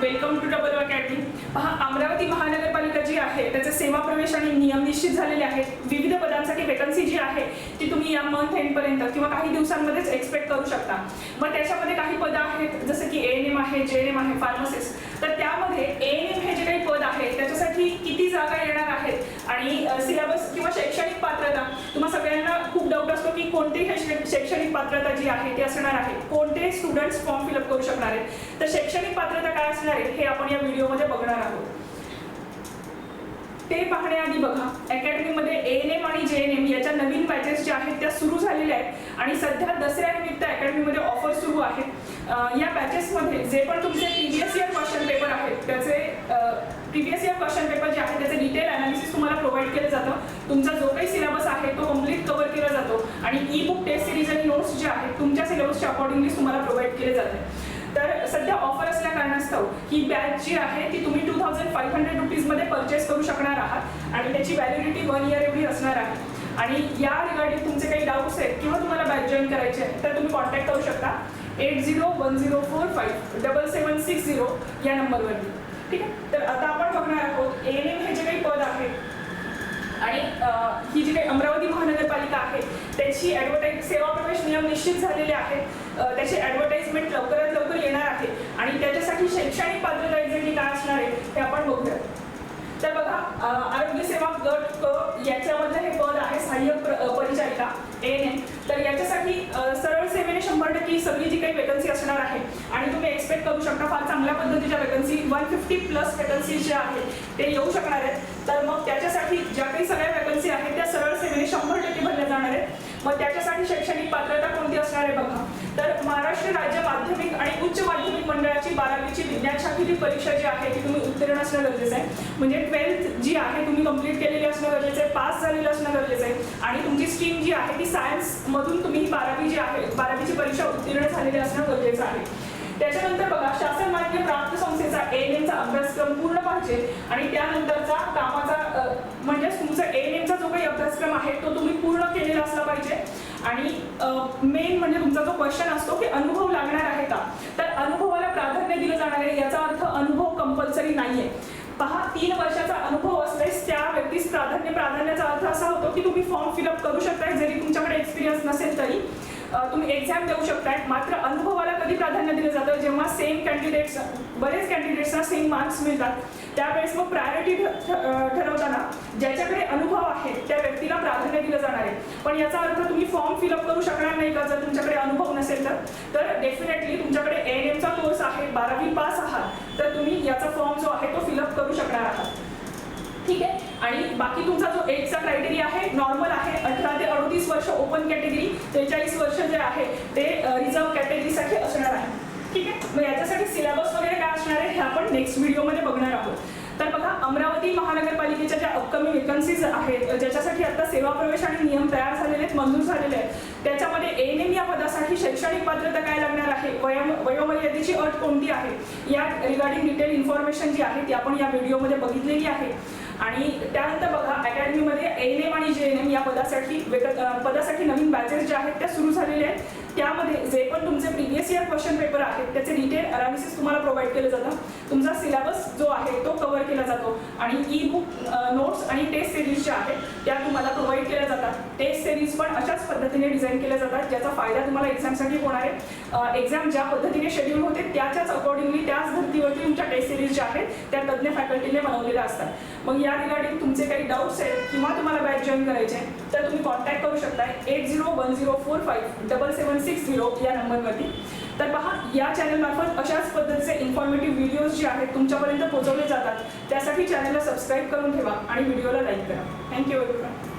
Welcome to double academy. पहा अमरावती महानगरपालिका जी आहे त्याचे सेवा प्रवेश आणि नियम निश्चित झालेले आहेत. विविध पदांसाठी वेकन्सी जी आहे ती तुम्ही या मंथ एंडपर्यंत किंवा काही दिवसांमध्येच एक्सपेक्ट करू शकता. मग त्याच्यामध्ये काही पदं आहेत जसं की ए एन एम आहे जे एन एम आहे फार्मसिस्ट तर त्यामध्ये ए एन एम हे जे काही पद आहे त्याच्यासाठी किती जागा येणार आहेत? आणि सिलेबस किंवा शैक्षणिक पात्रता तुम्हा सगळ्यांना खूप डाऊट कोणती शैक्षणिक पात्रता जी आहे ती असणार आहे. कोणते स्टुडंट्स फॉर्म फिलअप करू शकणार आहेत. तर शैक्षणिक पात्रता काय असणार आहे हे आपण या व्हिडिओमध्ये बघणार आहोत. ते पाहण्याआधी बघा. अकॅडमीमध्ये ए एन एम आणि जे एन एम याच्या नवीन बॅचेस ज्या आहेत त्या सुरू झालेल्या आहेत. आणि सध्या दसऱ्यानिमित्त अकॅडमीमध्ये ऑफर सुरू आहे या बॅचेसमध्ये जे पण तुमचे प्रिव्हियस इयर क्वेश्चन पेपर आहेत त्याचे प्रिव्हियस इयर क्वेश्चन पेपर जे आहे त्याचे डिटेल अनालिसिस तुम्हाला प्रोव्हाइड केलं जातं. तुमचा जो काही सिलेबस आहे तो कंप्लीट कव्हर केला जातो. आणि ई बुक टेस्ट सिरीज आणि नोट्स जे आहेत तुमच्या सिलेबसच्या अकॉर्डिंगली तुम्हाला प्रोव्हाइड केले जाते. तर सध्या ऑफर असल्या कारणास्तव ही बॅच जी आहे ती तुम्ही टू थाउजंड फाईव्ह हंड्रेड रुपीजमध्ये परचेस करू शकणार आहात. आणि त्याची व्हॅलिडिटी वन इयर एवढी असणार आहे. आणि या रिगार्डिंग तुमचे काही डाऊट्स आहेत किंवा तुम्हाला बॅच जॉईन करायचे आहे तर तुम्ही कॉन्टॅक्ट करू शकता. Eight zero one zero four five double seven six zero या नंबरवरती ठीक आहे? तर आता आपण बघणार आहोत एन एम हे जे काही पद आहे आणि ही जी काही अमरावती महानगरपालिका आहे त्याची ॲडव्हर्टाईज सेवा प्रवेश नियम निश्चित झालेले आहेत. त्याचे त्याची ॲडव्हर्टाईजमेंट लवकरात लवकर येणार आहे. आणि त्याच्यासाठी शैक्षणिक पात्रता एक्झॅक्टली काय असणार आहे ते आपण बघूया. तर बघा आरोग्य सेवा गट क याच्यामधलं हे पद आहे सहाय्यक प्र- परिचारिका एन एम तर याच्यासाठी सरळ सेवेने शंभर टक्के सगळी जी काही वेकन्सी असणार आहे आणि तुम्ही एक्सपेक्ट करू शकता. फार चांगल्या पद्धतीच्या vacancy one fifty plus vacancy ज्या आहेत ते येऊ शकणार आहेत. तर मग त्याच्यासाठी ज्या काही सगळ्या वेकन्सी आहेत त्या सरळ सेवेने शंभर टक्के भरल्या जाणार आहेत. मग त्याच्यासाठी शैक्षणिक पात्रता कोणती असणार आहे बघा. तर महाराष्ट्र राज्य माध्यमिक आणि उच्च माध्यमिक मंडळाची बारावीची विज्ञान शाखेची परीक्षा जी आहे ती तुम्ही उत्तीर्ण असणं गरजेचं आहे. म्हणजे ट्वेल्थ जी आहे तुम्ही कंप्लीट केलेली असणं गरजेचं आहे पास झालेलं असणं गरजेचं आहे. आणि तुमची स्ट्रीम जी आहे ती सायन्स मधून तुम्ही बारावी जी आहे बारावीची परीक्षा उत्तीर्ण झालेली असणं गरजेचं आहे. त्याच्यानंतर बघा शासन मान्य प्राप्त संस्थेचा एन एमचा अभ्यासक्रम पूर्ण पाहिजे आणि त्यानंतरचा कामाचा म्हणजेच तुमचा एन एमचा जो काही अभ्यासक्रम आहे तो तुम्ही पूर्ण केलेला असला पाहिजे. आणि मेन म्हणजे तुमचा जो क्वेश्चन असतो की अनुभव लागणार आहे का? तर अनुभवाला प्राधान्य दिलं जाणार आहे याचा अर्थ अनुभव कंपल्सरी नाहीये. पहा तीन वर्षाचा अनुभव असल्यास त्या व्यक्तीस प्राधान्य प्राधान्याचा अर्थ असा होतो की तुम्ही फॉर्म फिलअप करू शकताय जरी तुमच्याकडे एक्सपिरियन्स नसेल तरी. तुम्ही एक्झाम देऊ शकताय. मात्र अनुभवाला कधी प्राधान्य दिलं जातं? जेव्हा सेम कॅन्डिडेट्स बरेच कॅन्डिडेट्सना सेम मार्क्स मिळतात. त्यावेळेस मग प्रायोरिटी ठरवताना ज्याच्याकडे अनुभव आहे त्या व्यक्तीला प्राधान्य दिलं जाणार आहे. पण याचा अर्थ तुम्ही फॉर्म फिलअप करू शकणार नाही का? जर तुमच्याकडे अनुभव नसेल तर. तर डेफिनेटली तुमच्याकडे एन एमचा कोर्स आहे बारावी पास आहात. तर तुम्ही याचा फॉर्म जो आहे तो फिलअप करू शकणार आहात. ठीक आहे? आणि बाकी तुमचा जो एजचा क्रायटेरिया आहे नॉर्मल आहे अठरा ते अडतीस वर्ष ओपन कॅटेगरी त्रेचाळीस वर्ष जे आहे ते रिझर्व कॅटेगरीसाठी असणार आहे. ठीक आहे? मग याच्यासाठी सिलेबस वगैरे काय असणार आहे हे आपण नेक्स्ट व्हिडिओमध्ये बघणार आहोत. तर बघा अमरावती महानगरपालिकेच्या ज्या अपकमिंग वेकन्सीज आहेत ज्याच्यासाठी आता सेवा प्रवेश आणि नियम तयार झालेले आहेत मंजूर झालेले आहेत त्याच्यामध्ये एन एम या पदासाठी शैक्षणिक पात्रता काय लागणार आहे वयो वयोमर्यादेची अट कोणती आहे या रिगार्डिंग डिटेल इन्फॉर्मेशन जी आहे ती आपण या व्हिडिओमध्ये बघितलेली आहे. आणि त्यानंतर बघा अकॅडमीमध्ये एन एम आणि जे एन एम या पदासाठी वेक पदासाठी नवीन बॅचेस ज्या आहेत त्या सुरू झालेल्या आहेत. त्यामध्ये जे पण तुमचे प्री क्वेश्चन पेपर आहेत त्याचे डिटेल अनालिसिस तुम्हाला प्रोव्हाइड केलं जातं. तुमचा सिलेबस जो आहे तो कव्हर केला जातो. आणि ई बुक नोट्स आणि टेस्ट सिरीज ज्या आहेत त्या तुम्हाला प्रोव्हाइड केल्या जातात. टेस्ट सिरीज पण अशाच पद्धतीने डिझाईन केल्या जातात ज्याचा फायदा तुम्हाला एक्झामसाठी होणार आहे. एक्झाम ज्या पद्धतीने शेड्यूल होते त्याच्याच अकॉर्डिंगली त्याच धर्तीवरती तुमच्या टेस्ट सिरीज ज्या आहेत त्या तज्ज्ञ फॅकल्टीने बनवलेल्या असतात. मग या रिगार्डिंग तुमचे काही डाऊट्स आहेत किंवा तुम्हाला बॅच जॉईन करायचे आहे, तर तुम्ही कॉन्टॅक्ट करू शकताय eight zero one zero four five double seven six zero या नंबरवरती तर पहा या चॅनलमार्फत अशाच पद्धतीचे इन्फॉर्मेटिव्ह व्हिडिओज जे आहेत तुमच्यापर्यंत पोहोचवले जातात त्यासाठी चॅनलला सबस्क्राईब करून ठेवा आणि व्हिडिओला लाईक करा. Thank you everyone